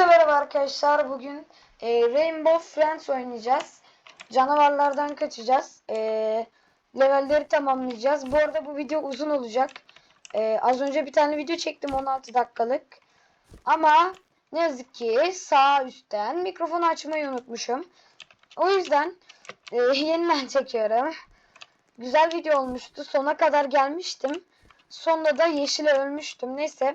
Hepinize merhaba arkadaşlar. Bugün e, Rainbow Friends oynayacağız. Canavarlardan kaçacağız. E, levelleri tamamlayacağız. Bu arada bu video uzun olacak. E, az önce bir tane video çektim 16 dakikalık. Ama ne yazık ki sağ üstten mikrofonu açmayı unutmuşum. O yüzden e, yeniden çekiyorum. Güzel video olmuştu. Sona kadar gelmiştim. Sonunda da yeşile ölmüştüm. Neyse.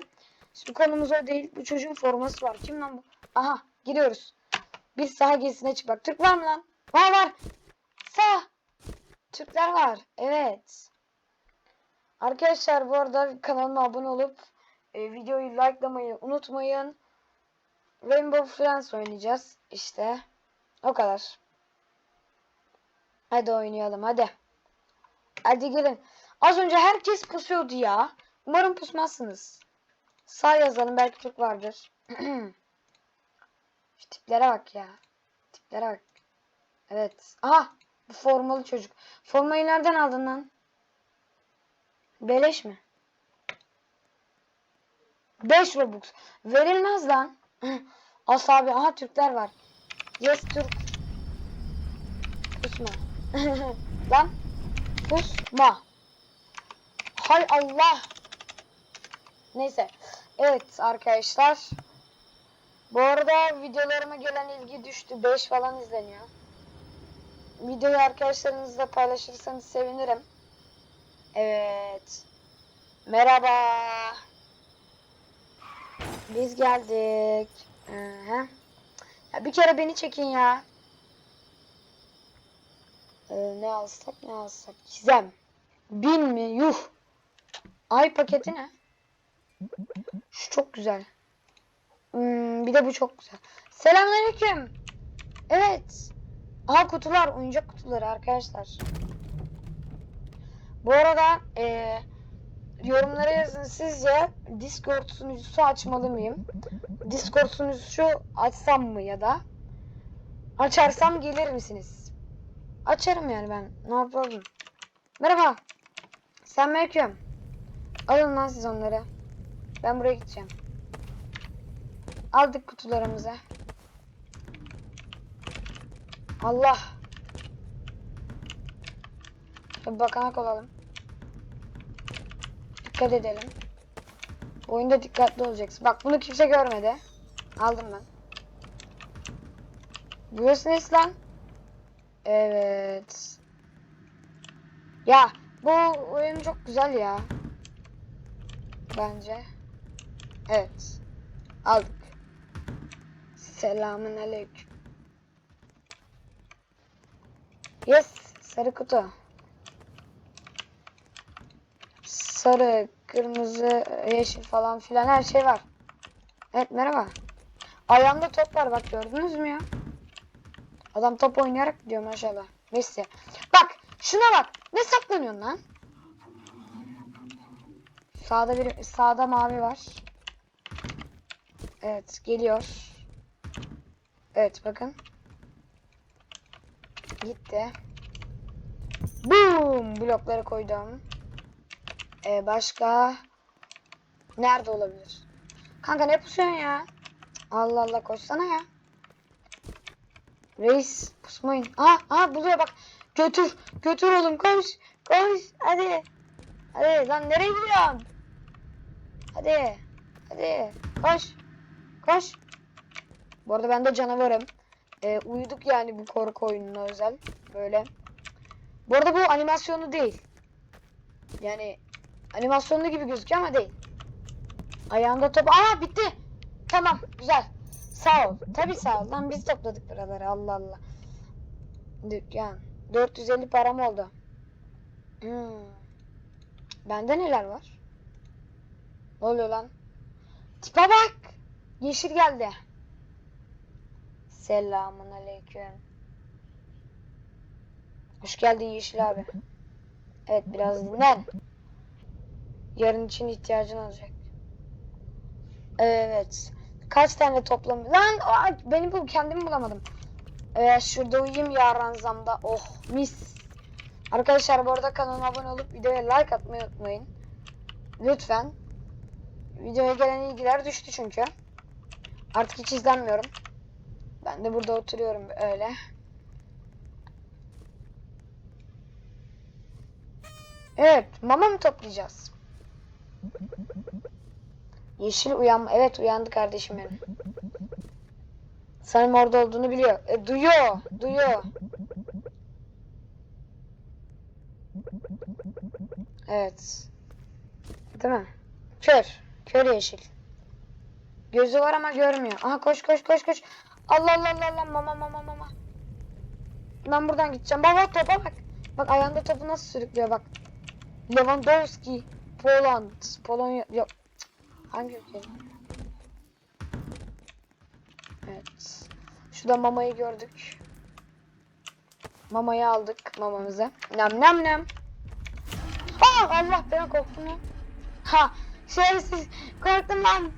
Şimdi konumuz o değil. Bu çocuğun forması var. Kim lan bu? Aha giriyoruz. Bir saha gezisine çık. Bak Türk var mı lan? Var var. Sağ. Türkler var. Evet. Arkadaşlar bu arada kanalıma abone olup e, videoyu likelamayı unutmayın. Rainbow Friends oynayacağız. İşte. O kadar. Hadi oynayalım hadi. Hadi gelin. Az önce herkes pusuyordu ya. Umarım pusmazsınız. Sağ yazalım belki Türk vardır. Şu tiplere bak ya. Tiplere bak. Evet. Aha bu formalı çocuk. Formayı nereden aldın lan? Beleş mi? 5 Robux. Verilmez lan. As abi. Aha Türkler var. Yes Türk. Pusma. lan. Pusma. Hay Allah. Neyse. Evet arkadaşlar. Bu arada videolarıma gelen ilgi düştü. 5 falan izleniyor. Videoyu arkadaşlarınızla paylaşırsanız sevinirim. Evet. Merhaba. Biz geldik. Aha. Ya bir kere beni çekin ya. Ee, ne alsak ne alsak. Gizem. Bin mi? Yuh. Ay paketi ne? Şu çok güzel. Hmm, bir de bu çok güzel. Selamünaleyküm. Evet. Aha kutular, oyuncak kutuları arkadaşlar. Bu arada e, yorumlara yazın sizce Discord sunucusu açmalı mıyım? Discord sunucusu açsam mı ya da açarsam gelir misiniz? Açarım yani ben. Ne yapalım? Merhaba. Selamünaleyküm. Alın lan siz onları. Ben buraya gideceğim. Aldık kutularımızı. Allah. Şöyle bakanak olalım. Dikkat edelim. Oyunda dikkatli olacaksın. Bak bunu kimse görmedi. Aldım ben. Burası nesi lan? Evet. Ya bu oyun çok güzel ya. Bence. Evet. Aldık. Selamun aleyküm. Yes. Sarı kutu. Sarı, kırmızı, yeşil falan filan her şey var. Evet merhaba. Ayağımda top var bak gördünüz mü ya? Adam top oynayarak gidiyor maşallah. Messi. Bak şuna bak. Ne saklanıyorsun lan? Sağda bir sağda mavi var. Evet geliyor. Evet bakın. Gitti. Boom! Blokları koydum. Ee, başka nerede olabilir? Kanka ne pusuyorsun ya? Allah Allah koşsana ya. Reis pusmayın. Aa, aa buluyor bak. Götür. Götür oğlum koş. Koş. Hadi. Hadi lan nereye gidiyorsun? Hadi. Hadi. Koş. Koş. Bu arada ben de canavarım. Ee, uyuduk yani bu korku oyununa özel. Böyle. Bu arada bu animasyonu değil. Yani animasyonlu gibi gözüküyor ama değil. Ayağında top. Aa bitti. Tamam güzel. Sağ ol. Tabii sağ ol. Lan biz topladık buraları. Allah Allah. Dükkan. 450 param oldu. Hmm. Bende neler var? Ne oluyor lan? Tipe bak. Yeşil geldi. Selamun aleyküm. Hoş geldin Yeşil abi. Evet biraz dinlen. Yarın için ihtiyacın olacak. Evet. Kaç tane toplam? Lan beni bul kendimi bulamadım. Evet şurada uyuyayım ya ranzamda. Oh mis. Arkadaşlar bu arada kanalıma abone olup videoya like atmayı unutmayın. Lütfen. Videoya gelen ilgiler düştü çünkü. Artık hiç izlenmiyorum. Ben de burada oturuyorum öyle. Evet, mama mı toplayacağız? Yeşil uyanma. Evet uyandı kardeşim benim. Sanırım orada olduğunu biliyor. E, duyuyor. Duyuyor. Evet. Değil mi? Kör. Kör yeşil. Gözü var ama görmüyor. Aha koş koş koş koş. Allah Allah Allah Allah mama mama mama. Ben buradan gideceğim. Baba topa bak. Bak ayağında topu nasıl sürüklüyor bak. Lewandowski. Poland. Polonya. Yok. Hangi ülke? Evet. Şurada mamayı gördük. Mamayı aldık mamamıza. Nem nem nem. Aa Allah ben korktum. Ha şerefsiz korktum lan.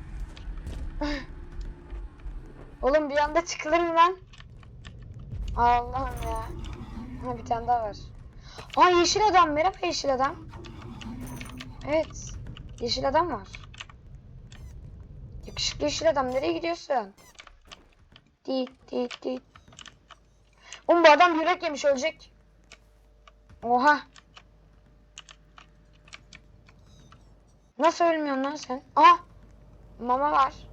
Oğlum bir anda çıkılır mı lan? Allah'ım ya. Ha bir tane daha var. Aa yeşil adam merhaba yeşil adam. Evet. Yeşil adam var. Yakışıklı yeşil adam nereye gidiyorsun? Dit dit dit. Oğlum bu adam yürek yemiş ölecek. Oha. Nasıl ölmüyorsun lan sen? Aa! Mama var.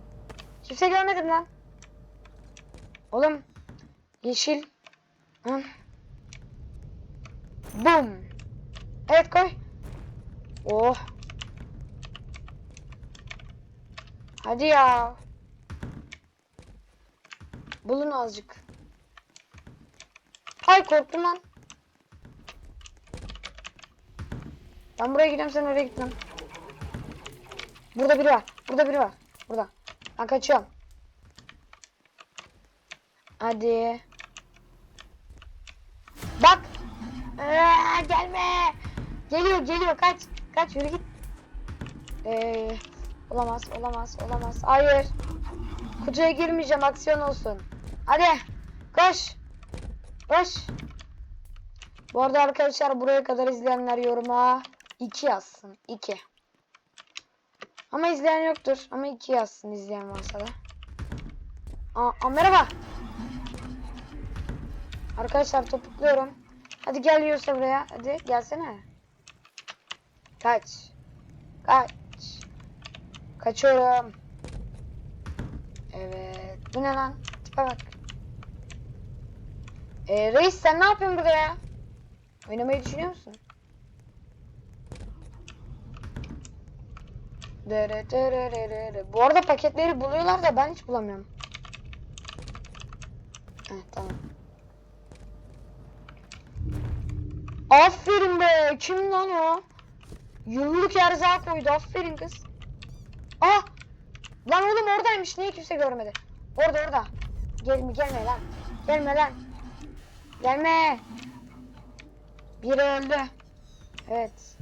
Kimse görmedim lan. Oğlum. Yeşil. Hı. Bum. Evet koy. Oh. Hadi ya. Bulun azıcık. Ay korktum lan. Ben buraya gidiyorum sen oraya git lan. Burada biri var. Burada biri var. Burada. Ben kaçıyorum. Hadi. Bak. Ee, gelme. Geliyor geliyor kaç. Kaç yürü git. Ee, olamaz olamaz olamaz. Hayır. Kutuya girmeyeceğim aksiyon olsun. Hadi. Koş. Koş. Bu arada arkadaşlar buraya kadar izleyenler yoruma 2 yazsın. 2. Ama izleyen yoktur. Ama 2 yazsın izleyen varsa da. Aa, merhaba. Arkadaşlar topukluyorum. Hadi gel yiyorsa buraya. Hadi gelsene. Kaç. Kaç. Kaçıyorum. Evet. Bu ne lan? Tipe bak. Ee, reis sen ne yapıyorsun burada ya? Oynamayı düşünüyor musun? Bu arada paketleri buluyorlar da ben hiç bulamıyorum. Evet tamam. Aferin be. Kim lan o? Yumruk erzağı koydu. Aferin kız. Ah! Lan oğlum oradaymış. Niye kimse görmedi? Orada orada. Gelme gelme lan. Gelme lan. Gelme. Biri öldü. Evet.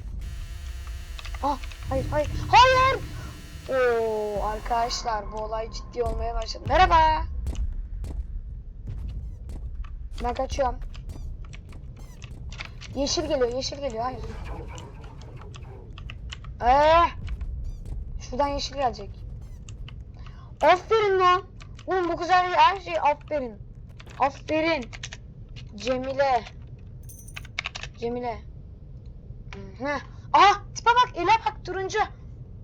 Ah hayır hayır. Hayır. Oo arkadaşlar bu olay ciddi olmaya başladı. Merhaba. Ben kaçıyorum. Yeşil geliyor, yeşil geliyor. Hayır. Ee, şuradan yeşil gelecek. Aferin lan. Oğlum bu güzel her şey aferin. Aferin. Cemile. Cemile. Hı. Aha tipe bak ele bak turuncu.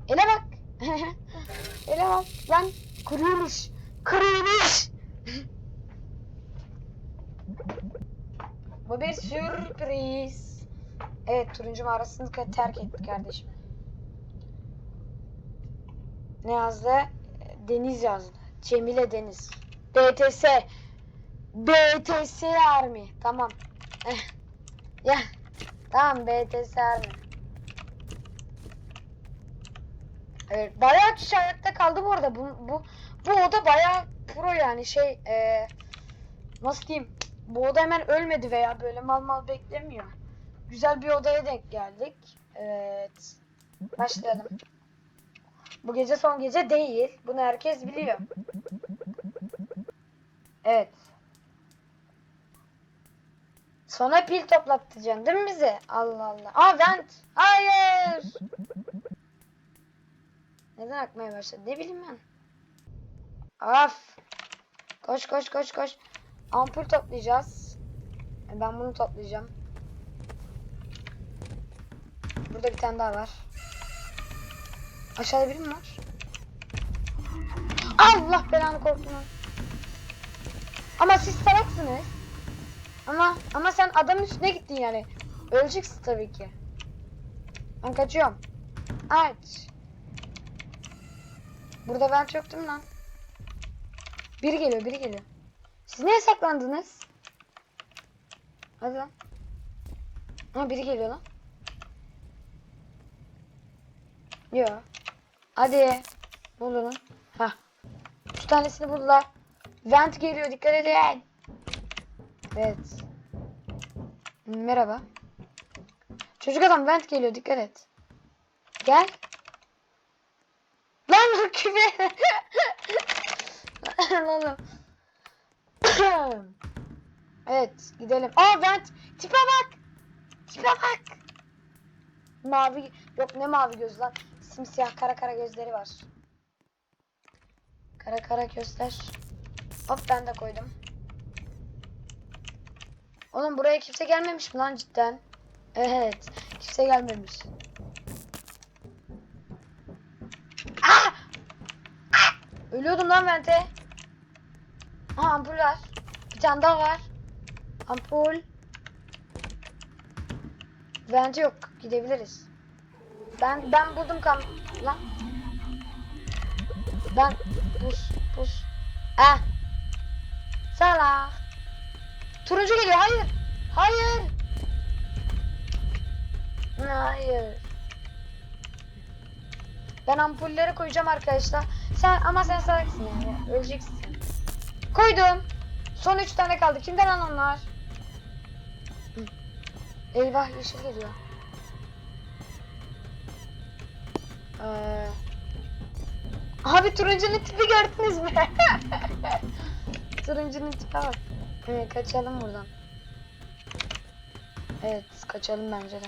Ele bak. ele bak lan kuruymuş. Kuruymuş. Bu bir sürpriz. Evet turuncu mağarasını terk etti kardeşim. Ne yazdı? Deniz yazdı. Cemile Deniz. BTS. BTS Army. Tamam. Eh. Ya. Tamam BTS Army. Evet, bayağı kişi ayakta kaldı bu arada. Bu, bu, bu oda bayağı pro yani şey e, nasıl diyeyim? Bu oda hemen ölmedi veya böyle mal mal beklemiyor. Güzel bir odaya denk geldik. Evet. Başlayalım. Bu gece son gece değil. Bunu herkes biliyor. Evet. Sonra pil toplattacaksın değil mi bize? Allah Allah. Aa vent. Hayır. Neden akmaya başladı? Ne bileyim ben. Af. Koş koş koş koş. Ampul toplayacağız. E, Ben bunu toplayacağım. Burada bir tane daha var. Aşağıda biri mi var? Allah belanı korktum. Ama siz salaksınız. Ama ama sen adamın üstüne gittin yani. Öleceksin tabii ki. Ben kaçıyorum. Aç. Burada ben çöktüm lan. Biri geliyor, biri geliyor. Siz niye saklandınız? Hadi lan. Ha biri geliyor lan. Yo. Hadi. Oldu lan? Ha. Üç tanesini buldular. Vent geliyor dikkat edin. Evet. Merhaba. Çocuk adam vent geliyor dikkat et. Gel. Oğlum. evet gidelim. Aa vent. Tipe bak. Tipe bak. Mavi. Yok ne mavi göz lan. Simsiyah kara kara gözleri var. Kara kara gözler. Hop ben de koydum. Oğlum buraya kimse gelmemiş mi lan cidden? Evet. Kimse gelmemiş. Ölüyordum lan vente. Aha ampul var. Bir tane daha var. Ampul. Vente yok. Gidebiliriz. Ben ben buldum kam lan. Ben pus pus. Ah. Salak. Turuncu geliyor. Hayır. Hayır. Hayır. Ben ampulleri koyacağım arkadaşlar. Sen ama sen salaksın yani. Öleceksin. Koydum. Son üç tane kaldı. Kimden lan onlar? Eyvah yeşil geliyor. Ee... Abi turuncunun tipi gördünüz mü? turuncunun tipe bak. Evet, kaçalım buradan. Evet kaçalım bence de.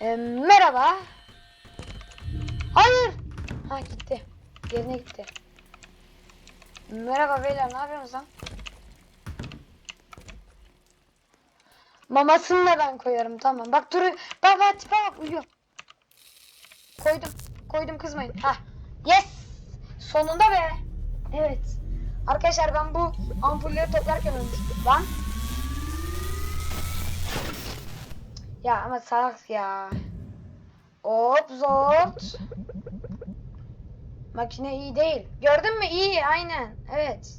Ee, merhaba. Ha gitti. Yerine gitti. Merhaba beyler ne yapıyorsunuz lan? Mamasını da ben koyarım tamam. Bak duru baba tipe bak uyuyor. Koydum. Koydum kızmayın. Ha. Yes. Sonunda be. Evet. Arkadaşlar ben bu ampulleri toplarken ölmüştüm. Lan. Ya ama salak ya. Hop zort. Makine iyi değil. Gördün mü? İyi aynen. Evet.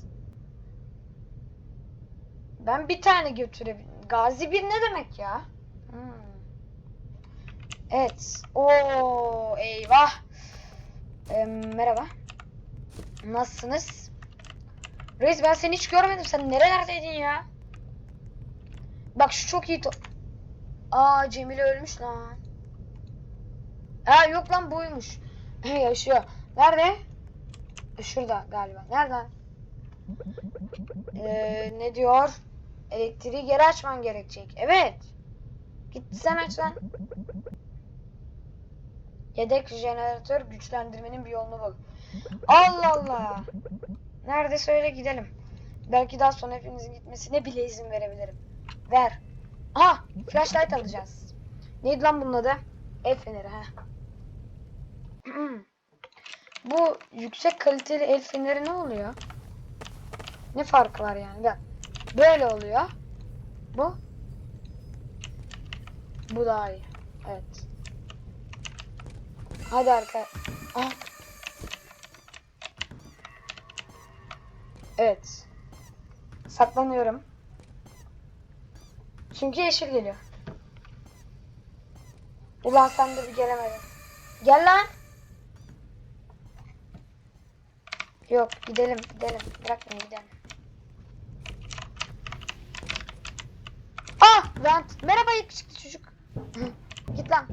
Ben bir tane götürebilirim. Gazi bir ne demek ya? Hmm. Evet. Oo eyvah. Ee, merhaba. Nasılsınız? Reis ben seni hiç görmedim. Sen nerelerdeydin ya? Bak şu çok iyi. Aa Cemile ölmüş lan. Aa yok lan buymuş. Yaşıyor. Nerede? E, Şurada galiba. Nereden? Ee, ne diyor? Elektriği geri açman gerekecek. Evet. Git sen aç lan. Yedek jeneratör güçlendirmenin bir yolunu bul. Allah Allah. Nerede söyle gidelim. Belki daha sonra hepimizin gitmesine bile izin verebilirim. Ver. Aha flashlight alacağız. Neydi lan bunun adı? El feneri ha. Bu yüksek kaliteli el feneri ne oluyor? Ne farkı var yani? Bak. Böyle oluyor. Bu. Bu daha iyi. Evet. Hadi arka. Ah. Evet. Saklanıyorum. Çünkü yeşil geliyor. Ulan sen de bir gelemedin. Gel lan. Yok gidelim gidelim. Bırak gidelim. Ah vent. Merhaba yakışıklı çocuk. Git lan.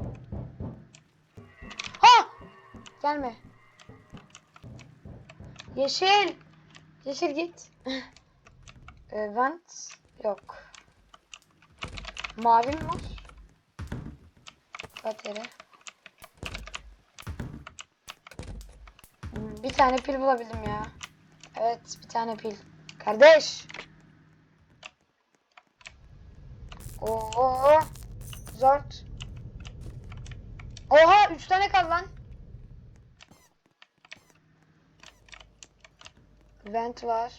Ha! Gelme. Yeşil. Yeşil git. Ee, vent yok. Mavi mi var? Bateri. Bir tane pil bulabildim ya. Evet bir tane pil. Kardeş. Oo. Zort. Oha 3 tane kaldı lan. Vent var.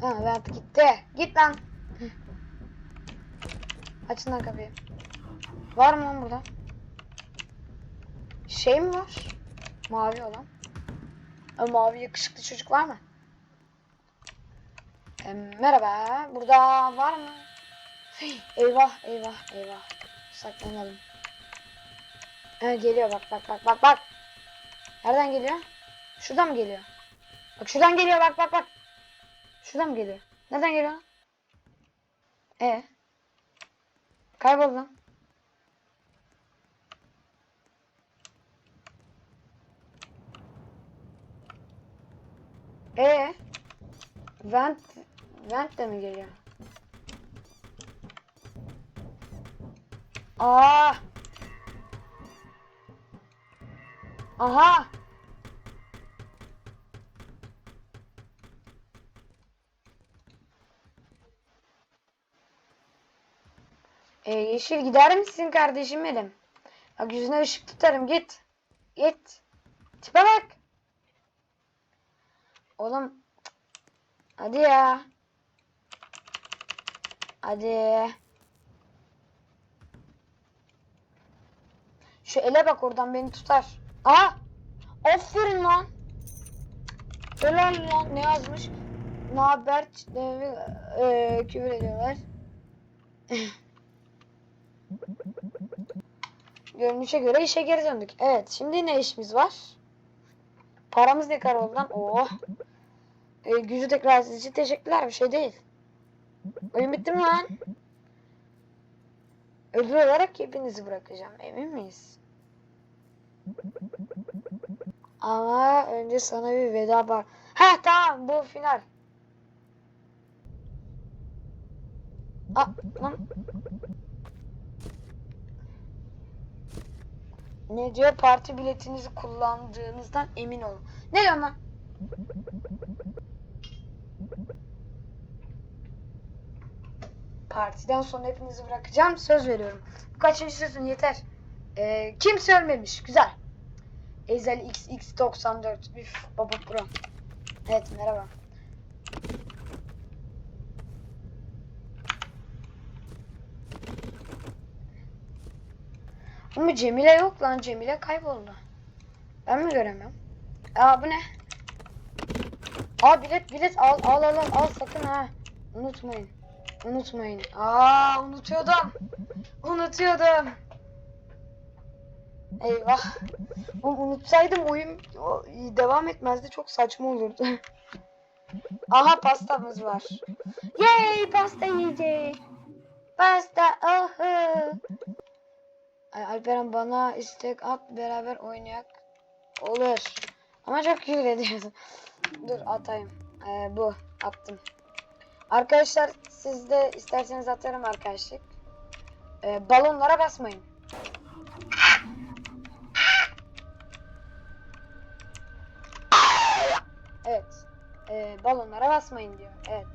Ha vent gitti. Git lan. Açın lan kapıyı. Var mı lan burada? Şey mi var? Mavi olan. Ha, mavi yakışıklı çocuk var mı? E, merhaba. Burada var mı? Eyvah eyvah eyvah. Saklanalım. Ha, geliyor bak bak bak bak bak. Nereden geliyor? Şuradan mı geliyor? Bak şuradan geliyor bak bak bak. Şuradan mı geliyor? Nereden geliyor? E. Kayboldu lan. E. Vent Vent de mi geliyor? Aa! Aha! E, yeşil gider misin kardeşim benim? Bak yüzüne ışık tutarım git. Git. Tipe bak. Oğlum. Hadi ya. Hadi. Şu ele bak oradan beni tutar. Aa! Aferin lan. Helal lan ne yazmış? Ne haber? Eee küfür ediyorlar. Görünüşe göre işe geri döndük. Evet şimdi ne işimiz var? Paramız ne kadar oldu lan? Oh. E, gücü tekrar için teşekkürler bir şey değil. Oyun bitti mi lan? Ödül olarak hepinizi bırakacağım. Emin miyiz? Ama önce sana bir veda var. Ha tamam bu final. Aa, lan. Ne diyor? Parti biletinizi kullandığınızdan emin olun. Ne diyorsun lan? Partiden sonra hepinizi bırakacağım. Söz veriyorum. Bu kaçıncı sözün yeter. Ee, kimse ölmemiş. Güzel. Ezel XX94. Üf baba pro. Evet merhaba. Ama Cemile yok lan. Cemile kayboldu. Ben mi göremiyorum? Aa bu ne? Aa bilet bilet al al al al, al sakın ha. Unutmayın. Unutmayın. Aa unutuyordum. Unutuyordum. Eyvah. Oğlum unutsaydım oyun devam etmezdi. Çok saçma olurdu. Aha pastamız var. Yay pasta yiyecek. Pasta ahı. Alperen bana istek at beraber oynayak. Olur. Ama çok küfür ediyorsun. Dur atayım. Ee, bu attım. Arkadaşlar siz de isterseniz atarım arkadaşlık. Ee, balonlara basmayın. Evet. Ee, balonlara basmayın diyor. Evet.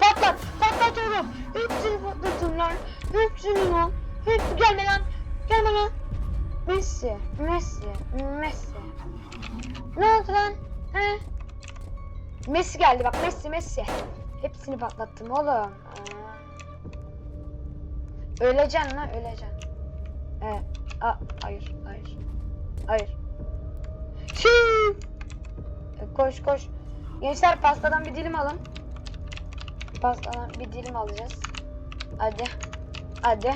Patlat! Patlat oğlum! Hepsini patlatın lan! Hepsini lan! Hepsi gelme lan! Gelme lan! Messi! Messi! Messi! Ne oldu lan? He? Messi geldi bak Messi Messi. Hepsini patlattım oğlum. Aa. Öleceksin lan öleceksin. Evet. Aa, hayır hayır. Hayır. Şiii. E, Koş koş. Gençler pastadan bir dilim alın. Pastadan bir dilim alacağız. Hadi. Hadi.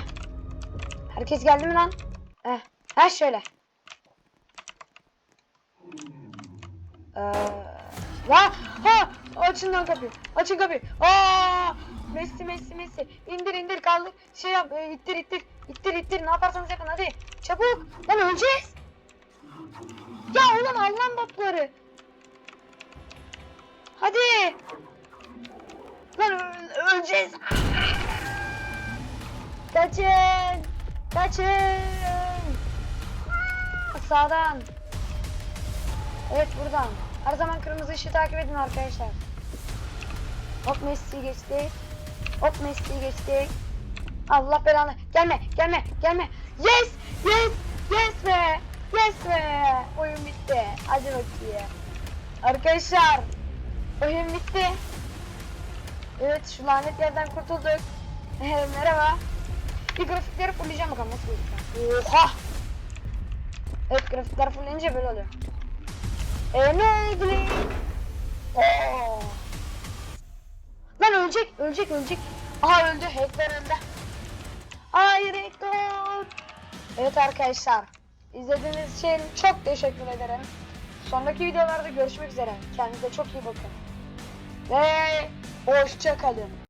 Herkes geldi mi lan? Eh. Ha şöyle. Ee, ha, ha, açın lan kapıyı. Açın kapıyı. Aa! Messi Messi Messi. İndir indir kaldır. Şey yap, e, ittir ittir. İttir ittir. Ne yaparsanız yapın hadi. Çabuk. Lan öleceğiz. Ya oğlum Allah'ın botları. Hadi. Lan öleceğiz. Kaçın. Kaçın. Sağdan. Evet buradan. Her zaman kırmızı ışığı takip edin arkadaşlar. Hop Messi'yi geçtik. Hop Messi'yi geçtik. Allah belanı. Gelme, gelme, gelme. Yes, yes, yes be. Yes be. Oyun bitti. Hadi bakayım. Arkadaşlar. Oyun bitti. Evet şu lanet yerden kurtulduk. Merhaba. Bir grafikleri fulleyeceğim bakalım nasıl gözüküyor. Oha. Evet grafikler fullleyince böyle oluyor. Emekli. Oo. Lan ölecek, ölecek, ölecek. Aha öldü, hackler öldü. Hayır hackler. Evet arkadaşlar. İzlediğiniz için çok teşekkür ederim. Sonraki videolarda görüşmek üzere. Kendinize çok iyi bakın. Ve hoşça kalın.